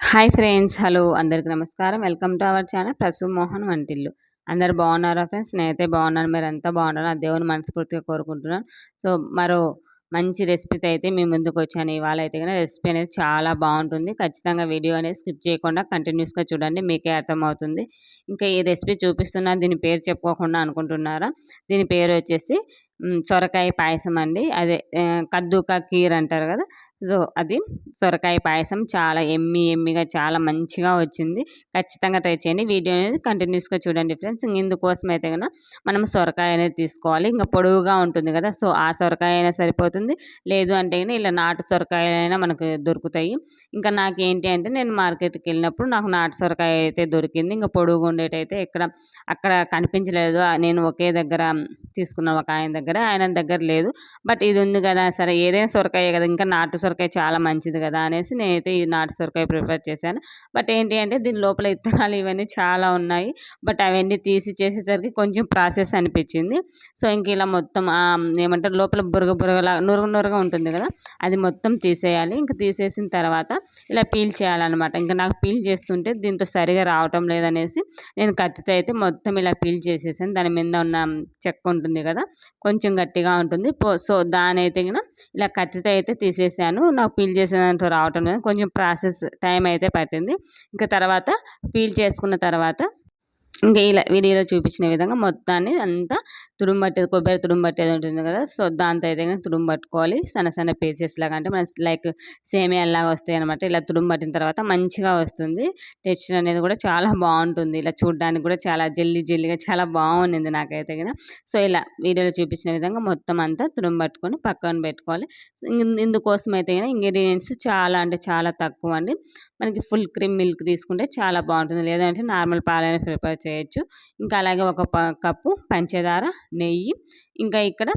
Hi friends hello. అందరికీ నమస్కారం. Welcome to our channel Prasu Mohan వంటిల్లు. అందరు బాగున్నారా ఫ్రెండ్స్? నేనైతే బాగున్నాను. మీరు అంతా బాగున్నారు? ఆ దేవుని మనస్ఫూర్తిగా కోరుకుంటున్నాను. సో మరో మంచి రెసిపీతో అయితే మీ ముందుకు వచ్చాను. ఇవాళ అయితే కానీ రెసిపీ అనేది చాలా బాగుంటుంది. ఖచ్చితంగా వీడియో అనేది స్కిప్ చేయకుండా కంటిన్యూస్గా చూడండి. మీకే అర్థమవుతుంది. ఇంకా ఈ రెసిపీ చూపిస్తున్నా దీని పేరు చెప్పుకోకుండా అనుకుంటున్నారా? దీని పేరు వచ్చేసి సొరకాయ పాయసం అండి. అదే కద్దుకా కీర్ అంటారు కదా? సో అది సొరకాయ పాయసం చాలా ఎమ్మి ఎమ్మిగా చాలా మంచిగా వచ్చింది. ఖచ్చితంగా ట్రై చేయండి. వీడియో అనేది కంటిన్యూస్గా చూడండి ఫ్రెండ్స్. ఇందుకోసం అయితే కనుక మనం సొరకాయ అనేది తీసుకోవాలి. ఇంకా పొడవుగా ఉంటుంది కదా! సో ఆ సొరకాయ అయినా సరిపోతుంది. లేదు అంటే ఇలా నాటు సొరకాయలైనా మనకు దొరుకుతాయి. ఇంకా నాకు ఏంటి అంటే నేను మార్కెట్కి వెళ్ళినప్పుడు నాకు నాటు సొరకాయ అయితే దొరికింది. ఇంకా పొడవుగా ఉండేటైతే ఇక్కడ అక్కడ కనిపించలేదు. నేను ఒకే దగ్గర తీసుకున్నాను ఒక ఆయన దగ్గర. ఆయన దగ్గర లేదు. బట్ ఇది ఉంది కదా! సరే ఏదైనా సొరకాయ కదా! ఇంకా నాటు సొరకాయ సొరకాయ చాలా మంచిది కదా అనేసి నేనైతే ఈ నాటు సొరకాయ ప్రిపేర్ చేశాను. బట్ ఏంటి అంటే దీని లోపల ఇత్తనాలు ఇవన్నీ చాలా ఉన్నాయి. బట్ అవన్నీ తీసి చేసేసరికి కొంచెం ప్రాసెస్ అనిపించింది. సో ఇంక ఇలా మొత్తం ఏమంటారు లోపల బురగ బురగలా నురుగు నురగ ఉంటుంది కదా అది మొత్తం తీసేయాలి. ఇంకా తీసేసిన తర్వాత ఇలా పీల్ చేయాలన్నమాట. ఇంకా నాకు పీల్ చేస్తుంటే దీంతో సరిగా రావటం లేదనేసి నేను కత్తితో అయితే మొత్తం ఇలా పీల్ చేసేసాను. దాని మీద ఉన్న చెక్క ఉంటుంది కదా కొంచెం గట్టిగా ఉంటుంది. సో దాని అయితే ఇలా కత్తితో అయితే తీసేసాను. నాకు ఫీల్ చేసేదంటూ రావటం లేదు. కొంచెం ప్రాసెస్ టైం అయితే పట్టింది. ఇంకా తర్వాత ఫీల్ చేసుకున్న తర్వాత ఇంకా ఇలా వీడియోలో చూపించిన విధంగా మొత్తాన్ని అంతా తుడుము పట్టేది కొబ్బరి తుడుము పట్టేది ఉంటుంది కదా సో దాంతో అయితే తుడుము పట్టుకోవాలి సన్న సన్న పీసెస్ లాగా అంటే మన లైక్ సేమియాలాగా వస్తాయి అనమాట ఇలా తుడుము పట్టిన తర్వాత మంచిగా వస్తుంది. టెక్స్చర్ అనేది కూడా చాలా బాగుంటుంది. ఇలా చూడడానికి కూడా చాలా జల్లి జల్లిగా చాలా బాగుంది నాకైతే కదా. సో ఇలా వీడియోలో చూపించిన విధంగా మొత్తం అంతా తుడుము పట్టుకొని పక్కన పెట్టుకోవాలి. ఇందుకోసం అయితే ఇంగ్రీడియంట్స్ చాలా అంటే చాలా తక్కువ అండి. మనకి ఫుల్ క్రీమ్ మిల్క్ తీసుకుంటే చాలా బాగుంటుంది. లేదంటే నార్మల్ పాలైన ప్రిపేర్ చేయాలి చేయొచ్చు. ఇంకా అలాగే ఒక కప్పు పంచదార నెయ్యి. ఇంకా ఇక్కడ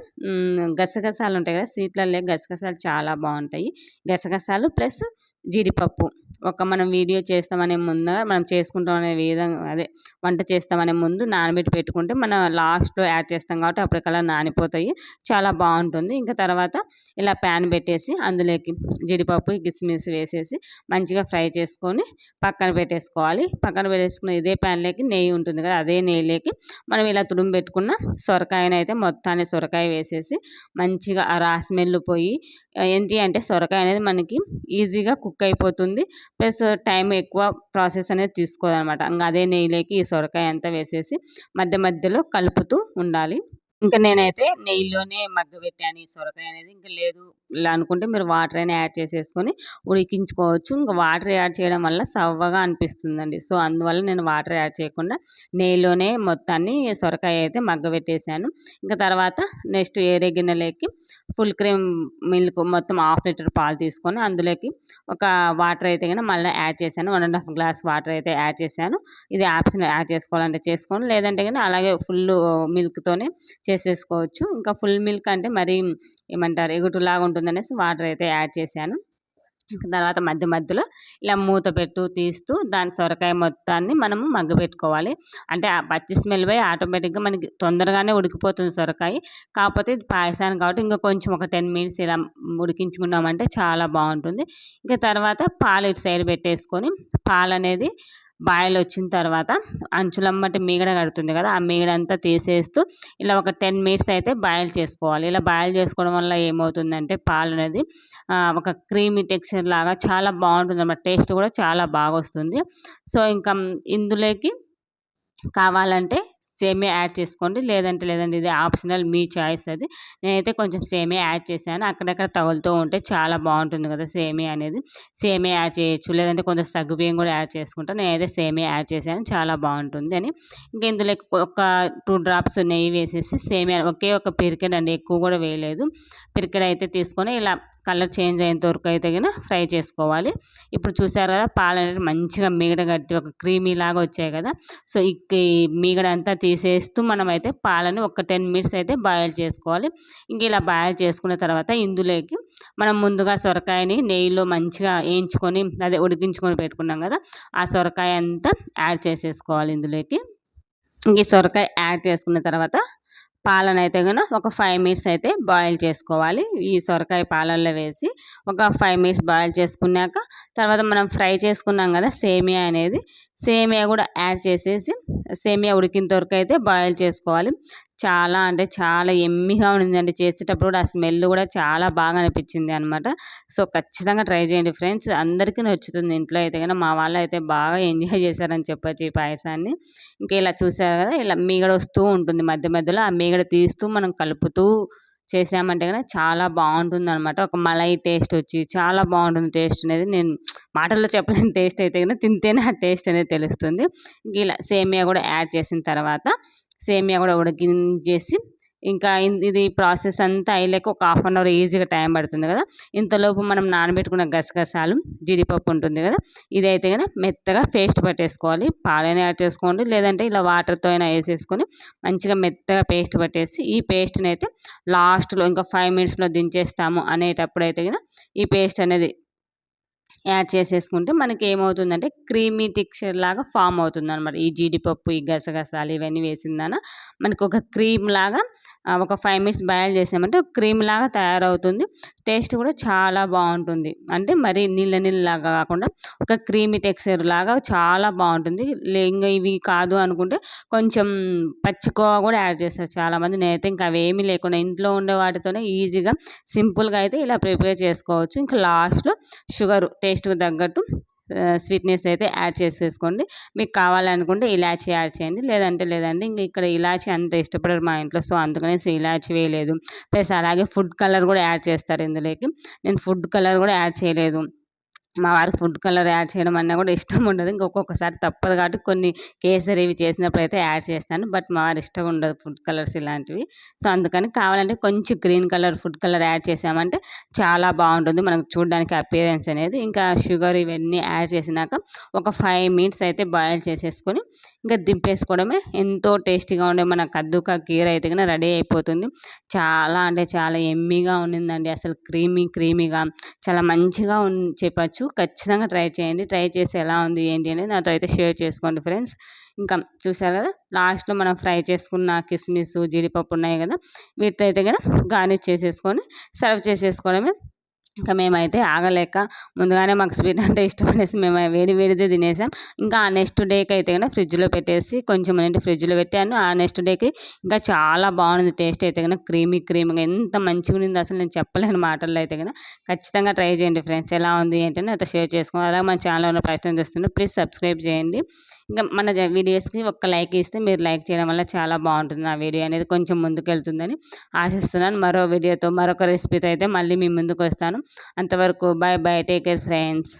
గసగసాలు ఉంటాయి కదా స్వీట్లలో గసగసాలు చాలా బాగుంటాయి. గసగసాలు ప్లస్ జీడిపప్పు. ఒక మనం వీడియో చేస్తామనే ముందు మనం చేసుకుంటాం అనే విధంగా అదే వంట చేస్తామనే ముందు నానబెట్టి పెట్టుకుంటే మనం లాస్ట్లో యాడ్ చేస్తాం కాబట్టి అప్పటికల్లా నానిపోతాయి. చాలా బాగుంటుంది. ఇంకా తర్వాత ఇలా ప్యాన్ పెట్టేసి అందులోకి జీడిపప్పు కిస్మిస్ వేసేసి మంచిగా ఫ్రై చేసుకొని పక్కన పెట్టేసుకోవాలి. పక్కన పెట్టేసుకున్న ఇదే ప్యాన్లోకి నెయ్యి ఉంటుంది కదా అదే నెయ్యిలోకి మనం ఇలా తుడుము పెట్టుకున్న సొరకాయనైతే అయితే మొత్తాన్ని సొరకాయ వేసేసి మంచిగా ఆ రాసిమెల్లు పోయి ఏంటి అంటే సొరకాయ అనేది మనకి ఈజీగా కుక్ అయిపోతుంది. ప్లస్ టైం ఎక్కువ ప్రాసెస్ అనేది తీసుకోదనమాట. ఇంకా అదే నెయ్యిలోకి ఈ సొరకాయ అంతా వేసేసి మధ్య మధ్యలో కలుపుతూ ఉండాలి. ఇంకా నేనైతే నెయ్యిలోనే మగ్గ పెట్టాను ఈ సొరకాయ అనేది. ఇంకా లేదు ఇలా అనుకుంటే మీరు వాటర్ అయినా యాడ్ చేసేసుకొని ఉడికించుకోవచ్చు. ఇంకా వాటర్ యాడ్ చేయడం వల్ల సవ్వగా అనిపిస్తుందండి. సో అందువల్ల నేను వాటర్ యాడ్ చేయకుండా నెయ్యిలోనే మొత్తాన్ని సొరకాయ అయితే పెట్టేశాను ఇంకా తర్వాత నెక్స్ట్ ఏరే గిన్నెలోకి ఫుల్ క్రీమ్ మిల్క్ మొత్తం హాఫ్ లీటర్ పాలు తీసుకొని అందులోకి ఒక వాటర్ అయితే కనుక మళ్ళీ యాడ్ చేశాను. One and half glass water అయితే యాడ్ చేశాను. ఇది ఆప్షన్ యాడ్ చేసుకోవాలంటే చేసుకోండి. లేదంటే కానీ అలాగే ఫుల్ మిల్క్తోనే చేసేసుకోవచ్చు. ఇంకా ఫుల్ మిల్క్ అంటే మరి ఏమంటారు? ఎగుటులాగా ఉంటుందనేసి వాటర్ అయితే యాడ్ చేశాను. తర్వాత మధ్య మధ్యలో ఇలా మూత పెట్టు తీస్తూ దాని సొరకాయ మొత్తాన్ని మనము మగ్గబెట్టుకోవాలి అంటే ఆ పచ్చి స్మెల్ పోయి ఆటోమేటిక్గా మనకి తొందరగానే ఉడికిపోతుంది సొరకాయ. కాకపోతే ఇది పాయసాన్ని కాబట్టి ఇంకా కొంచెం ఒక టెన్ మినిట్స్ ఇలా ఉడికించుకున్నామంటే చాలా బాగుంటుంది. ఇంకా తర్వాత పాలు ఇటు సైడ్ పెట్టేసుకొని పాలు అనేది బాయిల్ వచ్చిన తర్వాత అంచులమ్మటి మీగడ కడుతుంది కదా ఆ మీగడ అంతా తీసేస్తూ ఇలా ఒక టెన్ మినిట్స్ అయితే బాయిల్ చేసుకోవాలి. ఇలా బాయిల్ చేసుకోవడం వల్ల ఏమవుతుందంటే పాలు అనేది ఒక క్రీమీ టెక్స్చర్ లాగా చాలా బాగుంటుంది అన్నమాట టేస్ట్ కూడా చాలా బాగా వస్తుంది సో ఇంకా ఇందులోకి కావాలంటే సేమే యాడ్ చేసుకోండి. లేదంటే లేదంటే ఇది ఆప్షనల్ మీ చాయిస్ అది. నేనైతే కొంచెం సేమే యాడ్ చేశాను. అక్కడక్కడ తగులుతూ ఉంటే చాలా బాగుంటుంది కదా సేమే అనేది. సేమే యాడ్ చేయొచ్చు. లేదంటే కొంచెం సగ్గుబియ్యం కూడా యాడ్ చేసుకుంటాను నేనైతే సేమే యాడ్ చేశాను. చాలా బాగుంటుంది అని. ఇంకా ఇందులో ఒక టూ డ్రాప్స్ నెయ్యి వేసేసి సేమియా ఒకే ఒక పిరికెడ్ అండి. ఎక్కువ కూడా వేయలేదు. పిరికెడ్ అయితే తీసుకొని ఇలా కలర్ చేంజ్ అయ్యేంత వరకు అయితే కనుక ఫ్రై చేసుకోవాలి. ఇప్పుడు చూసారు కదా పాలు అనేది మంచిగా మీగడ కట్టి ఒక క్రీమీ లాగా వచ్చాయి కదా. సో ఈ మీగడ అంతా తీసేస్తూ మనమైతే పాలని ఒక టెన్ మినిట్స్ అయితే బాయిల్ చేసుకోవాలి. ఇంక ఇలా బాయిల్ చేసుకున్న తర్వాత ఇందులోకి మనం ముందుగా సొరకాయని నెయ్యిలో మంచిగా వేయించుకొని అదే ఉడికించుకొని పెట్టుకున్నాం కదా ఆ సొరకాయ అంతా యాడ్ చేసేసుకోవాలి ఇందులోకి. ఇంక సొరకాయ యాడ్ చేసుకున్న తర్వాత పాలన అయితే కనుక ఒక ఫైవ్ మినిట్స్ అయితే బాయిల్ చేసుకోవాలి. ఈ సొరకాయ పాలల్లో వేసి ఒక ఫైవ్ మినిట్స్ బాయిల్ చేసుకున్నాక తర్వాత మనం ఫ్రై చేసుకున్నాం కదా సేమియా అనేది సేమియా కూడా యాడ్ చేసేసి సేమియా ఉడికిన వరకు అయితే బాయిల్ చేసుకోవాలి. చాలా అంటే చాలా ఎమ్మిగా ఉండిందండి. చేసేటప్పుడు కూడా ఆ స్మెల్ కూడా చాలా బాగా అనిపించింది అనమాట సో ఖచ్చితంగా ట్రై చేయండి ఫ్రెండ్స్. అందరికీ నచ్చుతుంది. ఇంట్లో అయితే కానీ మా వాళ్ళు అయితే బాగా ఎంజాయ్ చేశారని చెప్పొచ్చు ఈ పాయసాన్ని. ఇంకా ఇలా చూసారు కదా ఇలా మీగడ వస్తూ ఉంటుంది. మధ్య మధ్యలో ఆ మీగడ తీస్తూ మనం కలుపుతూ చేసామంటే కనుక చాలా బాగుంటుంది అనమాట ఒక మలై టేస్ట్ వచ్చి చాలా బాగుంటుంది టేస్ట్ అనేది. నేను మాటల్లో చెప్పలేని టేస్ట్ అయితే కనుక తింటేనే ఆ టేస్ట్ అనేది తెలుస్తుంది. ఇలా సేమియా కూడా యాడ్ చేసిన తర్వాత సేమియా కూడా ఉడికించేసి ఇంకా ఇది ప్రాసెస్ అంతా అయ్యలేక ఒక హాఫ్ అన్ అవర్ ఈజీగా టైం పడుతుంది కదా. ఇంతలోపు మనం నానబెట్టుకున్న గసగసాలు జీడిపప్పు ఉంటుంది కదా. ఇదైతే కదా మెత్తగా పేస్ట్ పట్టేసుకోవాలి. పాలైనా యాడ్ చేసుకోండి. లేదంటే ఇలా వాటర్తో అయినా వేసేసుకొని మంచిగా మెత్తగా పేస్ట్ పట్టేసి ఈ పేస్ట్ని అయితే లాస్ట్లో ఇంకా ఫైవ్ మినిట్స్లో దించేస్తాము అనేటప్పుడు అయితే కదా ఈ పేస్ట్ అనేది యాడ్ చేసేసుకుంటే మనకి ఏమవుతుందంటే క్రీమీ టెక్స్చర్ లాగా ఫామ్ అవుతుంది అనమాట ఈ జీడిపప్పు ఈ గసగసాలు ఇవన్నీ వేసిందాన మనకు ఒక క్రీమ్ లాగా ఒక ఫైవ్ మినిట్స్ బాయిల్ చేసామంటే క్రీమ్ లాగా తయారవుతుంది. టేస్ట్ కూడా చాలా బాగుంటుంది. అంటే మరి నీళ్ళ నీళ్ళలాగా కాకుండా ఒక క్రీమీ టెక్స్చర్ లాగా చాలా బాగుంటుంది. ఇంకా ఇవి కాదు అనుకుంటే కొంచెం పచ్చికోవా కూడా యాడ్ చేస్తారు చాలామంది. నేనైతే ఇంకా అవేమీ లేకుండా ఇంట్లో ఉండే వాటితోనే ఈజీగా సింపుల్గా అయితే ఇలా ప్రిపేర్ చేసుకోవచ్చు. ఇంకా లాస్ట్లో షుగర్ టేస్ట్కి తగ్గట్టు స్వీట్నెస్ అయితే యాడ్ చేసేసుకోండి. మీకు కావాలనుకుంటే ఇలాచి యాడ్ చేయండి. లేదంటే లేదండి ఇంక ఇక్కడ ఇలాచి అంత ఇష్టపడరు మా ఇంట్లో సో అందుకనేసి ఇలాచి వేయలేదు. ప్లస్ అలాగే ఫుడ్ కలర్ కూడా యాడ్ చేస్తారు ఇందులోకి. నేను ఫుడ్ కలర్ కూడా యాడ్ చేయలేదు. మా వారికి ఫుడ్ కలర్ యాడ్ చేయడం అన్నా కూడా ఇష్టం ఉండదు. ఇంకొకసారి తప్పదు కాబట్టి కొన్ని కేసరి ఇవి చేసినప్పుడు అయితే యాడ్ చేస్తాను. బట్ మా వారి ఇష్టం ఉండదు ఫుడ్ కలర్స్ ఇలాంటివి. సో అందుకని కావాలంటే కొంచెం green colour food colour add చేసామంటే చాలా బాగుంటుంది. మనకు చూడడానికి అపియరెన్స్ అనేది. ఇంకా షుగర్ ఇవన్నీ యాడ్ చేసినాక ఒక ఫైవ్ మినిట్స్ అయితే బాయిల్ చేసేసుకొని ఇంకా దింపేసుకోవడమే. ఎంతో టేస్టీగా ఉండే మన కద్దుకా కీర అయితే కన్నా రెడీ అయిపోతుంది. చాలా అంటే చాలా ఎమ్మీగా ఉండిందండి. అసలు క్రీమీ క్రీమీగా చాలా మంచిగా చెప్పచ్చు. చేయొచ్చు ఖచ్చితంగా ట్రై చేయండి. ట్రై చేసి ఎలా ఉంది ఏంటి అనేది నాతో అయితే షేర్ చేసుకోండి ఫ్రెండ్స్. ఇంకా చూసారు కదా లాస్ట్లో మనం ఫ్రై చేసుకున్న కిస్మిస్ జీడిపప్పు ఉన్నాయి కదా వీటితో అయితే కదా గార్నిష్ చేసేసుకొని సర్వ్ చేసేసుకోవడమే ఇంకా మేమైతే ఆగలేక ముందుగానే మాకు స్వీట్ అంటే ఇష్టపడేసి మేము వేడి వేడిదే తినేసాం. ఇంకా ఆ నెక్స్ట్ డేకి అయితే కనుక ఫ్రిడ్జ్లో పెట్టేసి కొంచెం నేను ఫ్రిడ్జ్లో పెట్టాను. ఆ నెక్స్ట్ డేకి ఇంకా చాలా బాగుంది. టేస్ట్ అయితే కనుక క్రీమీ క్రీమీగా ఎంత మంచిగా ఉంది అసలు నేను చెప్పలేను మాటల్లో అయితే కనుక ఖచ్చితంగా ట్రై చేయండి ఫ్రెండ్స్. ఎలా ఉంది ఏంటని అయితే షేర్ చేసుకోండి. అలాగే మన ఛానల్ ఉన్న ప్రశ్న చేస్తుంటే ప్లీజ్ సబ్స్క్రైబ్ చేయండి. ఇంకా మన వీడియోస్కి ఒక్క లైక్ ఇస్తే మీరు లైక్ చేయడం వల్ల చాలా బాగుంటుంది ఆ వీడియో అనేది కొంచెం ముందుకు వెళ్తుందని ఆశిస్తున్నాను. మరో వీడియోతో మరొక రెసిపీతో అయితే మళ్ళీ మీ ముందుకు వస్తాను అంతవరకు bye bye take care friends.